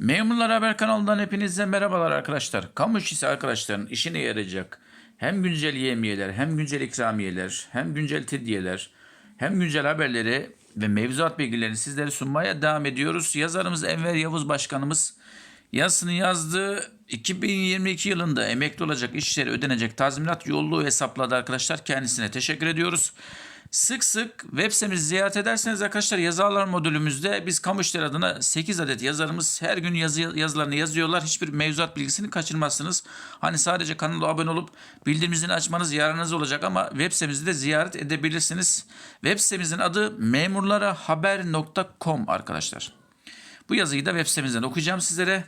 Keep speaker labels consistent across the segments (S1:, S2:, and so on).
S1: Memurlar Haber kanalından hepinize merhabalar arkadaşlar. Kamu işçisi arkadaşların işine yarayacak hem güncel yemiyeler, hem güncel ikramiyeler, hem güncel tedbiyeler, hem güncel haberleri ve mevzuat bilgilerini sizlere sunmaya devam ediyoruz. Yazarımız Enver Yavuz Başkanımız yazısını yazdığı 2022 yılında emekli olacak işçilere ödenecek tazminat yolluğu hesapladı arkadaşlar. Kendisine teşekkür ediyoruz. Sık sık web sitemizi ziyaret ederseniz arkadaşlar yazarlar modülümüzde biz kamu işleri adına 8 adet yazarımız her gün yazı, yazılarını yazıyorlar. Hiçbir mevzuat bilgisini kaçırmazsınız. Hani sadece kanala abone olup bildirimizini açmanız yararınız olacak ama web sitemizi de ziyaret edebilirsiniz. Web sitemizin adı memurlarahaber.com arkadaşlar. Bu yazıyı da web sitemizden okuyacağım sizlere.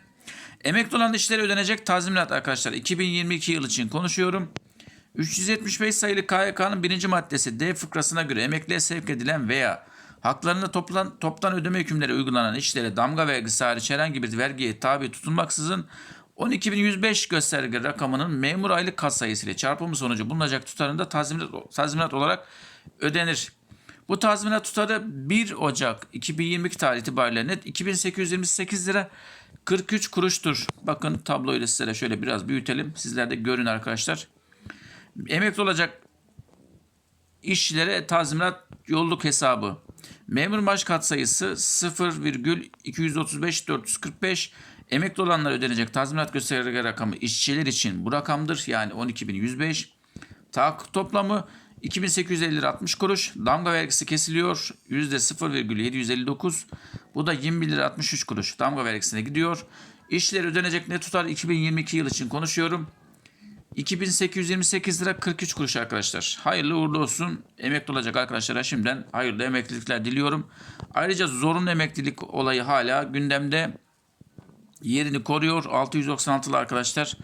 S1: Emekli olan işlere ödenecek tazminat arkadaşlar. 2022 yıl için konuşuyorum. 375 sayılı KYK'nın birinci maddesi D fıkrasına göre emekliye sevk edilen veya haklarında toplan, toptan ödeme hükümleri uygulanan işlere damga vergisi hariç herhangi bir vergiye tabi tutulmaksızın 12.105 gösterge rakamının memur aylık kat sayısı ile çarpımı sonucu bulunacak tutarında tazminat, tazminat olarak ödenir. Bu tazminat tutarı 1 Ocak 2022 tarih itibariyle net 2828 lira 43 kuruştur. Bakın tabloyu da sizlere şöyle biraz büyütelim. Sizler de görün arkadaşlar. Emekli olacak işçilere tazminat yolluk hesabı. Memur maaş katsayısı 0,235 445 Emekli olanlara ödenecek tazminat gösterge rakamı işçiler için bu rakamdır. Yani 12.105. Tahakkuk toplamı 2850 lira 60 kuruş. Damga vergisi kesiliyor. %0,759. Bu da 21 lira 63 kuruş. Damga vergisine gidiyor. İşçiler ödenecek ne tutar 2022 yıl için konuşuyorum. 2828 lira 43 kuruş arkadaşlar. Hayırlı uğurlu olsun. Emekli olacak arkadaşlara şimdiden hayırlı emeklilikler diliyorum. Ayrıca zorunlu emeklilik olayı hala gündemde yerini koruyor. 696'lı arkadaşlar.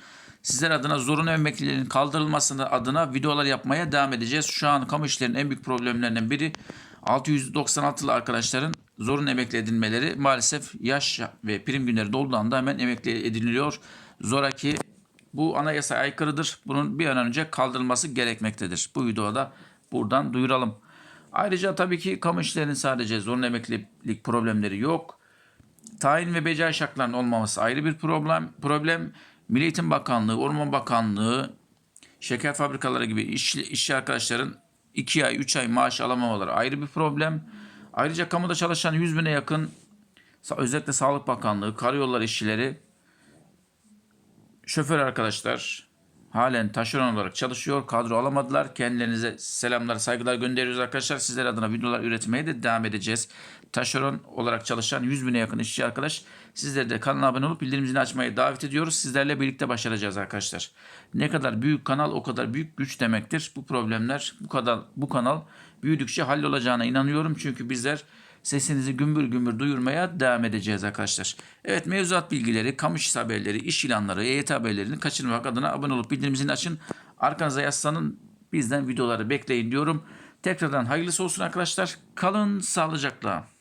S1: Sizler adına zorunlu emekliliğin kaldırılmasını adına videolar yapmaya devam edeceğiz. Şu an kamu işlerinin en büyük problemlerinden biri 696'lı arkadaşların zorunlu emekli edilmeleri. Maalesef yaş ve prim günleri dolduğu anda hemen emekli ediliyor. Zoraki bu anayasaya aykırıdır. Bunun bir an önce kaldırılması gerekmektedir. Bu videoda buradan duyuralım. Ayrıca tabii ki kamu işlerinin sadece zorunlu emeklilik problemleri yok. Tayin ve becai şartlarının olmaması ayrı bir problem. Problem Milli Eğitim Bakanlığı, Orman Bakanlığı, şeker fabrikaları gibi iş, işçi arkadaşların 2 ay, 3 ay maaş alamamaları ayrı bir problem. Ayrıca kamuda çalışan 100 bine yakın özellikle Sağlık Bakanlığı, karayolları işçileri şoför arkadaşlar halen taşeron olarak çalışıyor. Kadro alamadılar. Kendilerinize selamlar, saygılar gönderiyoruz arkadaşlar. Sizler adına videolar üretmeye de devam edeceğiz. Taşeron olarak çalışan 100 bine yakın işçi arkadaş. Sizleri de kanala abone olup bildirimini açmayı davet ediyoruz. Sizlerle birlikte başaracağız arkadaşlar. Ne kadar büyük kanal o kadar büyük güç demektir. Bu problemler bu kadar bu kanal büyüdükçe hallolacağına inanıyorum. Çünkü bizler sesinizi gümbür gümbür duyurmaya devam edeceğiz arkadaşlar. Evet mevzuat bilgileri, kamu işçisi haberleri, iş ilanları, EYT haberlerini kaçırmamak adına abone olup bildirimini açın. Arkanıza yaslanın. Bizden videoları bekleyin diyorum. Tekrardan hayırlısı olsun arkadaşlar. Kalın sağlıcakla.